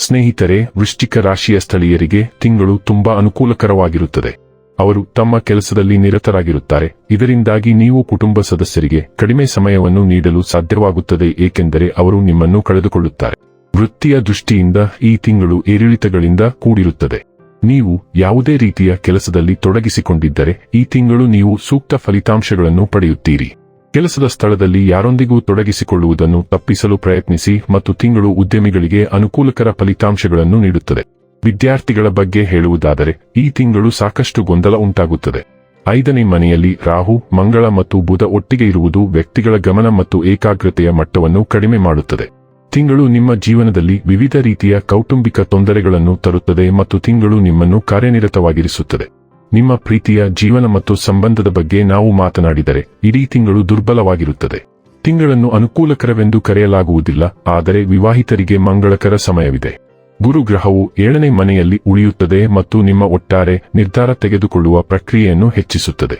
ಸ್ನೇಹಿತರೆ, ವೃಶ್ಚಿಕ ರಾಶಿಯ ಸ್ಥಳೀಯರಿಗೆ ತಿಂಗಳು ತುಂಬಾ ಅನುಕೂಲಕರವಾಗಿರುತ್ತದೆ. ಅವರು ತಮ್ಮ ಕೆಲಸದಲ್ಲಿ ನಿರತರಾಗಿರುತ್ತಾರೆ. ಇದರಿಂದಾಗಿ ನೀವು ಕುಟುಂಬ ಸದಸ್ಯರಿಗೆ ಕಡಿಮೆ ಸಮಯವನ್ನು ನೀಡಲು ಸಾಧ್ಯವಾಗುತ್ತದೆ, ಏಕೆಂದರೆ ಅವರು ನಿಮ್ಮನ್ನು ಕಳೆದುಕೊಳ್ಳುತ್ತಾರೆ. ವೃತ್ತಿಯ ದೃಷ್ಟಿಯಿಂದ ಈ ತಿಂಗಳು ಏರಿಳಿತಗಳಿಂದ ಕೂಡಿರುತ್ತದೆ. ನೀವು ಯಾವುದೇ ರೀತಿಯ ಕೆಲಸದಲ್ಲಿ ತೊಡಗಿಸಿಕೊಂಡಿದ್ದರೆ, ಈ ತಿಂಗಳು ನೀವು ಸೂಕ್ತ ಫಲಿತಾಂಶಗಳನ್ನು ಪಡೆಯುತ್ತೀರಿ. ಕೆಲಸದ ಸ್ಥಳದಲ್ಲಿ ಯಾರೊಂದಿಗೂ ತೊಡಗಿಸಿಕೊಳ್ಳುವುದನ್ನು ತಪ್ಪಿಸಲು ಪ್ರಯತ್ನಿಸಿ ಮತ್ತು ತಿಂಗಳು ಉದ್ಯಮಿಗಳಿಗೆ ಅನುಕೂಲಕರ ಫಲಿತಾಂಶಗಳನ್ನು ನೀಡುತ್ತದೆ. ವಿದ್ಯಾರ್ಥಿಗಳ ಬಗ್ಗೆ ಹೇಳುವುದಾದರೆ, ಈ ತಿಂಗಳು ಸಾಕಷ್ಟು ಗೊಂದಲ ಉಂಟಾಗುತ್ತದೆ. ಐದನೇ ಮನೆಯಲ್ಲಿ ರಾಹು, ಮಂಗಳ ಮತ್ತು ಬುಧ ಒಟ್ಟಿಗೆ ಇರುವುದು ವ್ಯಕ್ತಿಗಳ ಗಮನ ಮತ್ತು ಏಕಾಗ್ರತೆಯ ಮಟ್ಟವನ್ನು ಕಡಿಮೆ ಮಾಡುತ್ತದೆ. ತಿಂಗಳು ನಿಮ್ಮ ಜೀವನದಲ್ಲಿ ವಿವಿಧ ರೀತಿಯ ಕೌಟುಂಬಿಕ ತೊಂದರೆಗಳನ್ನು ತರುತ್ತದೆ ಮತ್ತು ತಿಂಗಳು ನಿಮ್ಮನ್ನು ಕಾರ್ಯನಿರತವಾಗಿರಿಸುತ್ತದೆ. ನಿಮ್ಮ ಪ್ರೀತಿಯ ಜೀವನ ಮತ್ತು ಸಂಬಂಧದ ಬಗ್ಗೆ ನಾವು ಮಾತನಾಡಿದರೆ ಇಡೀ ತಿಂಗಳು ದುರ್ಬಲವಾಗಿರುತ್ತದೆ. ತಿಂಗಳನ್ನು ಅನುಕೂಲಕರವೆಂದು ಕರೆಯಲಾಗುವುದಿಲ್ಲ, ಆದರೆ ವಿವಾಹಿತರಿಗೆ ಮಂಗಳಕರ ಸಮಯವಿದೆ. ಗುರುಗ್ರಹವು ಏಳನೇ ಮನೆಯಲ್ಲಿ ಉಳಿಯುತ್ತದೆ ಮತ್ತು ನಿಮ್ಮ ಒಟ್ಟಾರೆ ನಿರ್ಧಾರ ತೆಗೆದುಕೊಳ್ಳುವ ಪ್ರಕ್ರಿಯೆಯನ್ನು ಹೆಚ್ಚಿಸುತ್ತದೆ.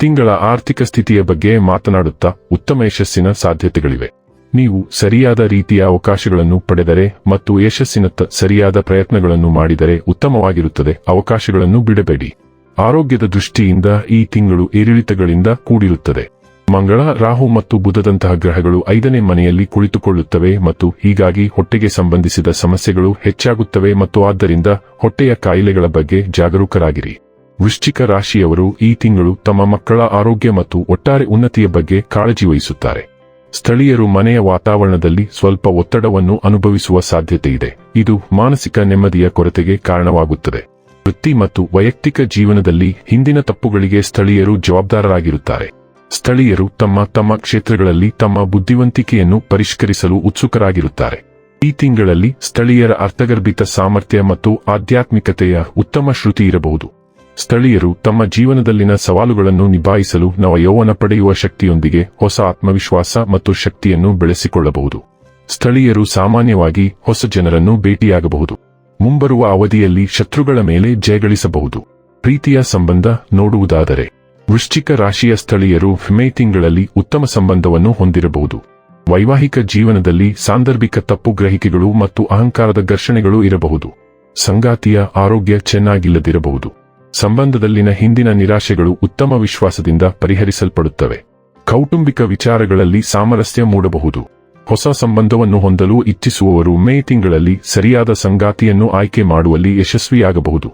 ತಿಂಗಳ ಆರ್ಥಿಕ ಸ್ಥಿತಿಯ ಬಗ್ಗೆ ಮಾತನಾಡುತ್ತಾ ಉತ್ತಮ ಯಶಸ್ಸಿನ ಸಾಧ್ಯತೆಗಳಿವೆ. ನೀವು ಸರಿಯಾದ ರೀತಿಯ ಅವಕಾಶಗಳನ್ನು ಪಡೆದರೆ ಮತ್ತು ಯಶಸ್ಸಿನತ್ತ ಸರಿಯಾದ ಪ್ರಯತ್ನಗಳನ್ನು ಮಾಡಿದರೆ ಉತ್ತಮವಾಗಿರುತ್ತದೆ, ಅವಕಾಶಗಳನ್ನು ಬಿಡಬೇಡಿ. ಆರೋಗ್ಯದ ದೃಷ್ಟಿಯಿಂದ ಈ ತಿಂಗಳು ಏರಿಳಿತಗಳಿಂದ ಕೂಡಿರುತ್ತದೆ. ಮಂಗಳ, ರಾಹು ಮತ್ತು ಬುಧದಂತಹ ಗ್ರಹಗಳು ಐದನೇ ಮನೆಯಲ್ಲಿ ಕುಳಿತುಕೊಳ್ಳುತ್ತವೆ ಮತ್ತು ಹೀಗಾಗಿ ಹೊಟ್ಟೆಗೆ ಸಂಬಂಧಿಸಿದ ಸಮಸ್ಯೆಗಳು ಹೆಚ್ಚಾಗುತ್ತವೆ ಮತ್ತು ಆದ್ದರಿಂದ ಹೊಟ್ಟೆಯ ಕಾಯಿಲೆಗಳ ಬಗ್ಗೆ ಜಾಗರೂಕರಾಗಿರಿ. ವೃಶ್ಚಿಕ ರಾಶಿಯವರು ಈ ತಿಂಗಳು ತಮ್ಮ ಮಕ್ಕಳ ಆರೋಗ್ಯ ಮತ್ತು ಒಟ್ಟಾರೆ ಉನ್ನತಿಯ ಬಗ್ಗೆ ಕಾಳಜಿ ವಹಿಸುತ್ತಾರೆ. ಸ್ಥಳೀಯರು ಮನೆಯ ವಾತಾವರಣದಲ್ಲಿ ಸ್ವಲ್ಪ ಒತ್ತಡವನ್ನು ಅನುಭವಿಸುವ ಸಾಧ್ಯತೆಯಿದೆ. ಇದು ಮಾನಸಿಕ ನೆಮ್ಮದಿಯ ಕೊರತೆಗೆ ಕಾರಣವಾಗುತ್ತದೆ. ವೃತ್ತಿ ಮತ್ತು ವೈಯಕ್ತಿಕ ಜೀವನದಲ್ಲಿ ಹಿಂದಿನ ತಪ್ಪುಗಳಿಗೆ ಸ್ಥಳೀಯರು ಜವಾಬ್ದಾರರಾಗಿರುತ್ತಾರೆ. ಸ್ಥಳೀಯರು ತಮ್ಮ ತಮ್ಮ ಕ್ಷೇತ್ರಗಳಲ್ಲಿ ತಮ್ಮ ಬುದ್ಧಿವಂತಿಕೆಯನ್ನು ಪರಿಷ್ಕರಿಸಲು ಉತ್ಸುಕರಾಗಿರುತ್ತಾರೆ. ಈ ತಿಂಗಳಲ್ಲಿ ಸ್ಥಳೀಯರ ಅರ್ಥಗರ್ಭಿತ ಸಾಮರ್ಥ್ಯ ಮತ್ತು ಆಧ್ಯಾತ್ಮಿಕತೆಯ ಉತ್ತಮ ಶ್ರುತಿ ಇರಬಹುದು. ಸ್ಥಳೀಯರು ತಮ್ಮ ಜೀವನದಲ್ಲಿನ ಸವಾಲುಗಳನ್ನು ನಿಭಾಯಿಸಲು ನವಯೌವನ ಪಡೆಯುವ ಶಕ್ತಿಯೊಂದಿಗೆ ಹೊಸ ಆತ್ಮವಿಶ್ವಾಸ ಮತ್ತು ಶಕ್ತಿಯನ್ನು ಬೆಳೆಸಿಕೊಳ್ಳಬಹುದು. ಸ್ಥಳೀಯರು ಸಾಮಾನ್ಯವಾಗಿ ಹೊಸ ಜನರನ್ನು ಭೇಟಿಯಾಗಬಹುದು. ಮುಂಬರುವ ಅವಧಿಯಲ್ಲಿ ಶತ್ರುಗಳ ಮೇಲೆ ಜಯಗಳಿಸಬಹುದು ಪ್ರೀತಿಯ ಸಂಬಂಧ ನೋಡುವುದಾದರೆ, ವೃಶ್ಚಿಕ ರಾಶಿಯ ಸ್ಥಳೀಯರು ಮೇ ತಿಂಗಳಲ್ಲಿ ಉತ್ತಮ ಸಂಬಂಧವನ್ನು ಹೊಂದಿರಬಹುದು. ವೈವಾಹಿಕ ಜೀವನದಲ್ಲಿ ಸಾಂದರ್ಭಿಕ ತಪ್ಪು ಗ್ರಹಿಕೆಗಳು ಮತ್ತು ಅಹಂಕಾರದ ಘರ್ಷಣೆಗಳು ಇರಬಹುದು. ಸಂಗಾತಿಯ ಆರೋಗ್ಯ ಚೆನ್ನಾಗಿಲ್ಲದಿರಬಹುದು. ಸಂಬಂಧದಲ್ಲಿನ ಹಿಂದಿನ ನಿರಾಶೆಗಳು ಉತ್ತಮ ವಿಶ್ವಾಸದಿಂದ ಪರಿಹರಿಸಲ್ಪಡುತ್ತವೆ. ಕೌಟುಂಬಿಕ ವಿಚಾರಗಳಲ್ಲಿ ಸಾಮರಸ್ಯ ಮೂಡಬಹುದು. ಹೊಸ ಸಂಬಂಧವನ್ನು ಹೊಂದಲು ಇಚ್ಛಿಸುವವರು ಮೇ ತಿಂಗಳಲ್ಲಿ ಸರಿಯಾದ ಸಂಗಾತಿಯನ್ನು ಆಯ್ಕೆ ಮಾಡುವಲ್ಲಿ ಯಶಸ್ವಿಯಾಗಬಹುದು.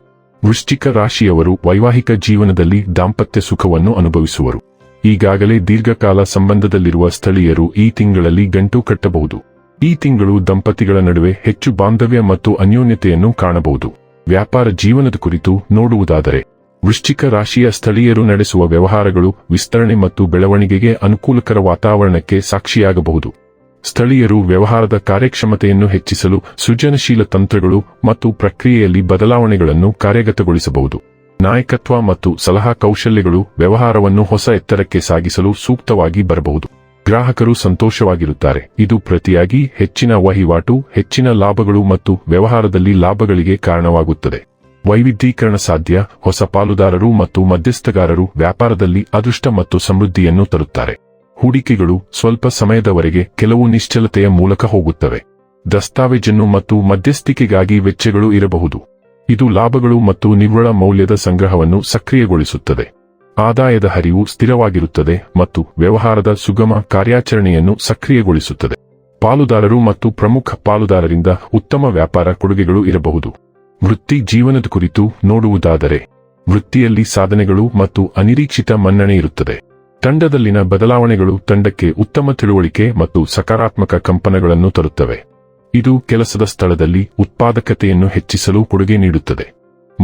ವೃಶ್ಚಿಕ ರಾಶಿಯವರು ವೈವಾಹಿಕ ಜೀವನದಲ್ಲಿ ದಾಂಪತ್ಯ ಸುಖವನ್ನು ಅನುಭವಿಸುವರು. ಈಗಾಗಲೇ ದೀರ್ಘಕಾಲ ಸಂಬಂಧದಲ್ಲಿರುವ ಸ್ಥಳೀಯರು ಈ ತಿಂಗಳಲ್ಲಿ ಗಂಟು ಕಟ್ಟಬಹುದು. ಈ ತಿಂಗಳು ದಂಪತಿಗಳ ನಡುವೆ ಹೆಚ್ಚು ಬಾಂಧವ್ಯ ಮತ್ತು ಅನ್ಯೋನ್ಯತೆಯನ್ನು ಕಾಣಬಹುದು. ವ್ಯಾಪಾರ ಜೀವನದ ಕುರಿತು ನೋಡುವುದಾದರೆ, ವೃಶ್ಚಿಕ ರಾಶಿಯ ಸ್ಥಳೀಯರು ನಡೆಸುವ ವ್ಯವಹಾರಗಳು ವಿಸ್ತರಣೆ ಮತ್ತು ಬೆಳವಣಿಗೆಗೆ ಅನುಕೂಲಕರ ವಾತಾವರಣಕ್ಕೆ ಸಾಕ್ಷಿಯಾಗಬಹುದು. ಸ್ಥಳೀಯರು ವ್ಯವಹಾರದ ಕಾರ್ಯಕ್ಷಮತೆಯನ್ನು ಹೆಚ್ಚಿಸಲು ಸೃಜನಶೀಲ ತಂತ್ರಗಳು ಮತ್ತು ಪ್ರಕ್ರಿಯೆಯಲ್ಲಿ ಬದಲಾವಣೆಗಳನ್ನು ಕಾರ್ಯಗತಗೊಳಿಸಬಹುದು. ನಾಯಕತ್ವ ಮತ್ತು ಸಲಹಾ ಕೌಶಲ್ಯಗಳು ವ್ಯವಹಾರವನ್ನು ಹೊಸ ಎತ್ತರಕ್ಕೆ ಸಾಗಿಸಲು ಸೂಕ್ತವಾಗಿ ಬರಬಹುದು. ಗ್ರಾಹಕರು ಸಂತೋಷವಾಗಿರುತ್ತಾರೆ. ಇದು ಪ್ರತಿಯಾಗಿ ಹೆಚ್ಚಿನ ವಹಿವಾಟು, ಹೆಚ್ಚಿನ ಲಾಭಗಳು ಮತ್ತು ವ್ಯವಹಾರದಲ್ಲಿ ಲಾಭಗಳಿಗೆ ಕಾರಣವಾಗುತ್ತದೆ. ವೈವಿಧ್ಯೀಕರಣ ಸಾಧ್ಯ. ಹೊಸ ಪಾಲುದಾರರು ಮತ್ತು ಮಧ್ಯಸ್ಥಗಾರರು ವ್ಯಾಪಾರದಲ್ಲಿ ಅದೃಷ್ಟ ಮತ್ತು ಸಮೃದ್ಧಿಯನ್ನು ತರುತ್ತಾರೆ. ಹೂಡಿಕೆಗಳು ಸ್ವಲ್ಪ ಸಮಯದವರೆಗೆ ಕೆಲವು ನಿಶ್ಚಲತೆಯ ಮೂಲಕ ಹೋಗುತ್ತವೆ. ದಸ್ತಾವೇಜನ್ನು ಮತ್ತು ಮಧ್ಯಸ್ಥಿಕೆಗಾಗಿ ವೆಚ್ಚಗಳು ಇರಬಹುದು. ಇದು ಲಾಭಗಳು ಮತ್ತು ನಿವ್ವಳ ಮೌಲ್ಯದ ಸಂಗ್ರಹವನ್ನು ಸಕ್ರಿಯಗೊಳಿಸುತ್ತದೆ. ಆದಾಯದ ಹರಿವು ಸ್ಥಿರವಾಗಿರುತ್ತದೆ ಮತ್ತು ವ್ಯವಹಾರದ ಸುಗಮ ಕಾರ್ಯಾಚರಣೆಯನ್ನು ಸಕ್ರಿಯಗೊಳಿಸುತ್ತದೆ. ಪಾಲುದಾರರು ಮತ್ತು ಪ್ರಮುಖ ಪಾಲುದಾರರಿಂದ ಉತ್ತಮ ವ್ಯಾಪಾರ ಕೊಡುಗೆಗಳು ಇರಬಹುದು. ವೃತ್ತಿ ಜೀವನದ ಕುರಿತು ನೋಡುವುದಾದರೆ, ವೃತ್ತಿಯಲ್ಲಿ ಸಾಧನೆಗಳು ಮತ್ತು ಅನಿರೀಕ್ಷಿತ ಮನ್ನಣೆ ಇರುತ್ತದೆ. ತಂಡದಲ್ಲಿನ ಬದಲಾವಣೆಗಳು ತಂಡಕ್ಕೆ ಉತ್ತಮ ತಿಳುವಳಿಕೆ ಮತ್ತು ಸಕಾರಾತ್ಮಕ ಕಂಪನಗಳನ್ನು ತರುತ್ತವೆ. ಇದು ಕೆಲಸದ ಸ್ಥಳದಲ್ಲಿ ಉತ್ಪಾದಕತೆಯನ್ನು ಹೆಚ್ಚಿಸಲು ಕೊಡುಗೆ ನೀಡುತ್ತದೆ.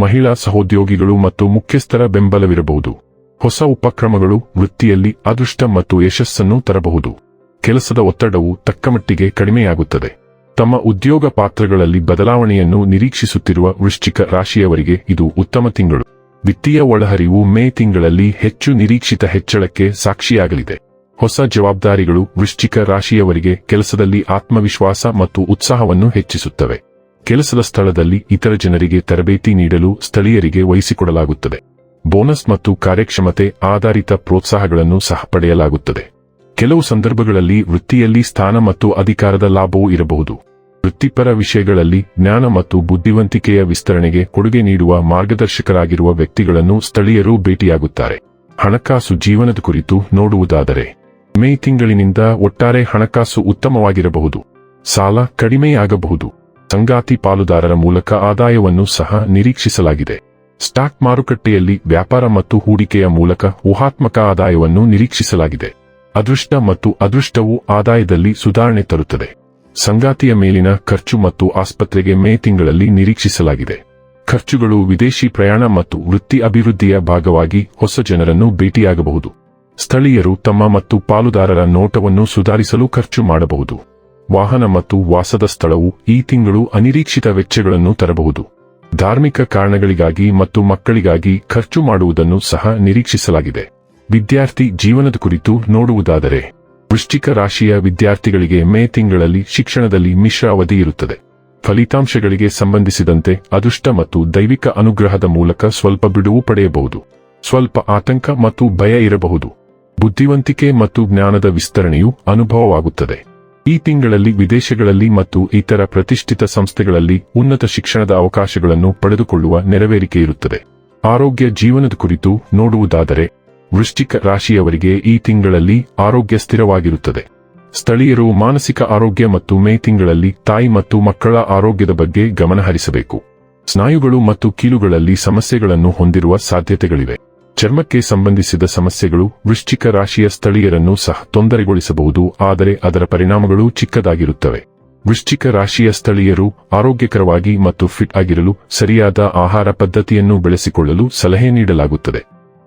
ಮಹಿಳಾ ಸಹೋದ್ಯೋಗಿಗಳು ಮತ್ತು ಮುಖ್ಯಸ್ಥರ ಬೆಂಬಲವಿರಬಹುದು. ಹೊಸ ಉಪಕ್ರಮಗಳು ವೃತ್ತಿಯಲ್ಲಿ ಅದೃಷ್ಟ ಮತ್ತು ಯಶಸ್ಸನ್ನು ತರಬಹುದು. ಕೆಲಸದ ಒತ್ತಡವು ತಕ್ಕಮಟ್ಟಿಗೆ ಕಡಿಮೆಯಾಗುತ್ತದೆ. ತಮ್ಮ ಉದ್ಯೋಗ ಪಾತ್ರಗಳಲ್ಲಿ ಬದಲಾವಣೆಯನ್ನು ನಿರೀಕ್ಷಿಸುತ್ತಿರುವ ವೃಶ್ಚಿಕ ರಾಶಿಯವರಿಗೆ ಇದು ಉತ್ತಮ ತಿಂಗಳು. ವಿತ್ತೀಯ ಒಳಹರಿವು ಮೇ ತಿಂಗಳಲ್ಲಿ ಹೆಚ್ಚು ನಿರೀಕ್ಷಿತ ಹೆಚ್ಚಳಕ್ಕೆ ಸಾಕ್ಷಿಯಾಗಲಿದೆ. ಹೊಸ ಜವಾಬ್ದಾರಿಗಳು ವೃಶ್ಚಿಕ ರಾಶಿಯವರಿಗೆ ಕೆಲಸದಲ್ಲಿ ಆತ್ಮವಿಶ್ವಾಸ ಮತ್ತು ಉತ್ಸಾಹವನ್ನು ಹೆಚ್ಚಿಸುತ್ತವೆ. ಕೆಲಸದ ಸ್ಥಳದಲ್ಲಿ ಇತರ ಜನರಿಗೆ ತರಬೇತಿ ನೀಡಲು ಸ್ಥಳೀಯರಿಗೆ ವಹಿಸಿಕೊಡಲಾಗುತ್ತದೆ. ಬೋನಸ್ ಮತ್ತು ಕಾರ್ಯಕ್ಷಮತೆ ಆಧಾರಿತ ಪ್ರೋತ್ಸಾಹಗಳನ್ನು ಸಹ ಪಡೆಯಲಾಗುತ್ತದೆ. ಕೆಲವು ಸಂದರ್ಭಗಳಲ್ಲಿ ವೃತ್ತಿಯಲ್ಲಿ ಸ್ಥಾನ ಮತ್ತು ಅಧಿಕಾರದ ಲಾಭವೂ ಇರಬಹುದು. ವೃತ್ತಿಪರ ವಿಷಯಗಳಲ್ಲಿ ಜ್ಞಾನ ಮತ್ತು ಬುದ್ಧಿವಂತಿಕೆಯ ವಿಸ್ತರಣೆಗೆ ಕೊಡುಗೆ ನೀಡುವ ಮಾರ್ಗದರ್ಶಕರಾಗಿರುವ ವ್ಯಕ್ತಿಗಳನ್ನು ಸ್ಥಳೀಯರು ಭೇಟಿಯಾಗುತ್ತಾರೆ. ಹಣಕಾಸು ಜೀವನದ ಕುರಿತು ನೋಡುವುದಾದರೆ, ಮೇ ತಿಂಗಳಿನಿಂದ ಒಟ್ಟಾರೆ ಹಣಕಾಸು ಉತ್ತಮವಾಗಿರಬಹುದು. ಸಾಲ ಕಡಿಮೆಯಾಗಬಹುದು. ಸಂಗಾತಿ ಪಾಲುದಾರರ ಮೂಲಕ ಆದಾಯವನ್ನು ಸಹ ನಿರೀಕ್ಷಿಸಲಾಗಿದೆ. ಸ್ಟಾಕ್ ಮಾರುಕಟ್ಟೆಯಲ್ಲಿ ವ್ಯಾಪಾರ ಮತ್ತು ಹೂಡಿಕೆಯ ಮೂಲಕ ಊಹಾತ್ಮಕ ಆದಾಯವನ್ನು ನಿರೀಕ್ಷಿಸಲಾಗಿದೆ. ಅದೃಷ್ಟ ಮತ್ತು ಅದೃಷ್ಟವು ಆದಾಯದಲ್ಲಿ ಸುಧಾರಣೆ ತರುತ್ತದೆ. ಸಂಗಾತಿಯ ಮೇಲಿನ ಖರ್ಚು ಮತ್ತು ಆಸ್ಪತ್ರೆಗೆ ಮೇ ತಿಂಗಳಲ್ಲಿ ನಿರೀಕ್ಷಿಸಲಾಗಿದೆ. ಖರ್ಚುಗಳು ವಿದೇಶಿ ಪ್ರಯಾಣ ಮತ್ತು ವೃತ್ತಿ ಅಭಿವೃದ್ಧಿಯ ಭಾಗವಾಗಿ ಹೊಸ ಜನರನ್ನು ಭೇಟಿಯಾಗಬಹುದು. ಸ್ಥಳೀಯರು ತಮ್ಮ ಮತ್ತು ಪಾಲುದಾರರ ನೋಟವನ್ನು ಸುಧಾರಿಸಲು ಖರ್ಚು ಮಾಡಬಹುದು. ವಾಹನ ಮತ್ತು ವಾಸದ ಸ್ಥಳವು ಈ ತಿಂಗಳು ಅನಿರೀಕ್ಷಿತ ವೆಚ್ಚಗಳನ್ನು ತರಬಹುದು. ಧಾರ್ಮಿಕ ಕಾರಣಗಳಿಗಾಗಿ ಮತ್ತು ಮಕ್ಕಳಿಗಾಗಿ ಖರ್ಚು ಮಾಡುವುದನ್ನು ಸಹ ನಿರೀಕ್ಷಿಸಲಾಗಿದೆ. ವಿದ್ಯಾರ್ಥಿ ಜೀವನದ ಕುರಿತು ನೋಡುವುದಾದರೆ ವೃಶ್ಚಿಕ ರಾಶಿಯ ವಿದ್ಯಾರ್ಥಿಗಳಿಗೆ ಮೇ ತಿಂಗಳಲ್ಲಿ ಶಿಕ್ಷಣದಲ್ಲಿ ಮಿಶ್ರ ಅವಧಿ ಇರುತ್ತದೆ. ಫಲಿತಾಂಶಗಳಿಗೆ ಸಂಬಂಧಿಸಿದಂತೆ ಅದೃಷ್ಟ ಮತ್ತು ದೈವಿಕ ಅನುಗ್ರಹದ ಮೂಲಕ ಸ್ವಲ್ಪ ಬಿಡುವು ಪಡೆಯಬಹುದು. ಸ್ವಲ್ಪ ಆತಂಕ ಮತ್ತು ಭಯ ಇರಬಹುದು. ಬುದ್ಧಿವಂತಿಕೆ ಮತ್ತು ಜ್ಞಾನದ ವಿಸ್ತರಣೆಯು ಅನುಭವವಾಗುತ್ತದೆ. ಈ ತಿಂಗಳಲ್ಲಿ ವಿದೇಶಗಳಲ್ಲಿ ಮತ್ತು ಇತರ ಪ್ರತಿಷ್ಠಿತ ಸಂಸ್ಥೆಗಳಲ್ಲಿ ಉನ್ನತ ಶಿಕ್ಷಣದ ಅವಕಾಶಗಳನ್ನು ಪಡೆದುಕೊಳ್ಳುವ ನೆರವೇರಿಕೆ ಇರುತ್ತದೆ. ಆರೋಗ್ಯ, ಜೀವನದ ಕುರಿತು ನೋಡುವುದಾದರೆ ವೃಶ್ಚಿಕ ರಾಶಿಯವರಿಗೆ ಈ ತಿಂಗಳಲ್ಲಿ ಆರೋಗ್ಯ ಸ್ಥಿರವಾಗಿರುತ್ತದೆ. ಸ್ಥಳೀಯರು ಮಾನಸಿಕ ಆರೋಗ್ಯ ಮತ್ತು ಮೇ ತಿಂಗಳಲ್ಲಿ ತಾಯಿ ಮತ್ತು ಮಕ್ಕಳ ಆರೋಗ್ಯದ ಬಗ್ಗೆ ಗಮನಹರಿಸಬೇಕು. ಸ್ನಾಯುಗಳು ಮತ್ತು ಕೀಲುಗಳಲ್ಲಿ ಸಮಸ್ಯೆಗಳನ್ನು ಹೊಂದಿರುವ ಸಾಧ್ಯತೆಗಳಿವೆ. ಚರ್ಮಕ್ಕೆ ಸಂಬಂಧಿಸಿದ ಸಮಸ್ಯೆಗಳು ವೃಶ್ಚಿಕ ರಾಶಿಯ ಸ್ಥಳೀಯರನ್ನು ಸಹ ತೊಂದರೆಗೊಳಿಸಬಹುದು, ಆದರೆ ಅದರ ಪರಿಣಾಮಗಳು ಚಿಕ್ಕದಾಗಿರುತ್ತವೆ. ವೃಶ್ಚಿಕ ರಾಶಿಯ ಸ್ಥಳೀಯರು ಆರೋಗ್ಯಕರವಾಗಿ ಮತ್ತು ಫಿಟ್ ಆಗಿರಲು ಸರಿಯಾದ ಆಹಾರ ಪದ್ಧತಿಯನ್ನು ಬೆಳೆಸಿಕೊಳ್ಳಲು ಸಲಹೆ ನೀಡಲಾಗುತ್ತದೆ.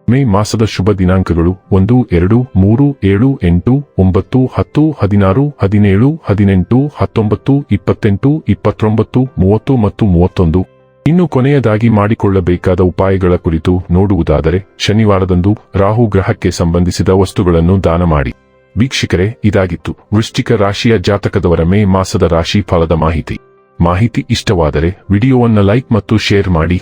ಮೇ ಮಾಸದ ಶುಭ ದಿನಾಂಕಗಳು ಒಂದು, ಎರಡು, ಮೂರು, ಏಳು, ಎಂಟು, ಒಂಬತ್ತು, ಹತ್ತು, ಹದಿನಾರು, ಹದಿನೇಳು, ಹದಿನೆಂಟು, ಹತ್ತೊಂಬತ್ತು, ಇಪ್ಪತ್ತೆಂಟು, ಇಪ್ಪತ್ತೊಂಬತ್ತು, ಮೂವತ್ತು ಮತ್ತು ಮೂವತ್ತೊಂದು. ಇನ್ನು ಕೊನೆಯದಾಗಿ ಮಾಡಿಕೊಳ್ಳಬೇಕಾದ ಉಪಾಯಗಳ ಕುರಿತು ನೋಡುವುದಾದರೆ, ಶನಿವಾರದಂದು ರಾಹು ಗ್ರಹಕ್ಕೆ ಸಂಬಂಧಿಸಿದ ವಸ್ತುಗಳನ್ನು ದಾನ ಮಾಡಿ. ವೀಕ್ಷಕರೇ, ಇದಾಗಿತ್ತು. ವೃಶ್ಚಿಕ ರಾಶಿಯ ಜಾತಕದವರ ಮೇ ಮಾಸದ ರಾಶಿ ಫಲದ ಮಾಹಿತಿ. ಮಾಹಿತಿ ಇಷ್ಟವಾದರೆ ವಿಡಿಯೋವನ್ನು ಲೈಕ್ ಮತ್ತು ಶೇರ್ ಮಾಡಿ.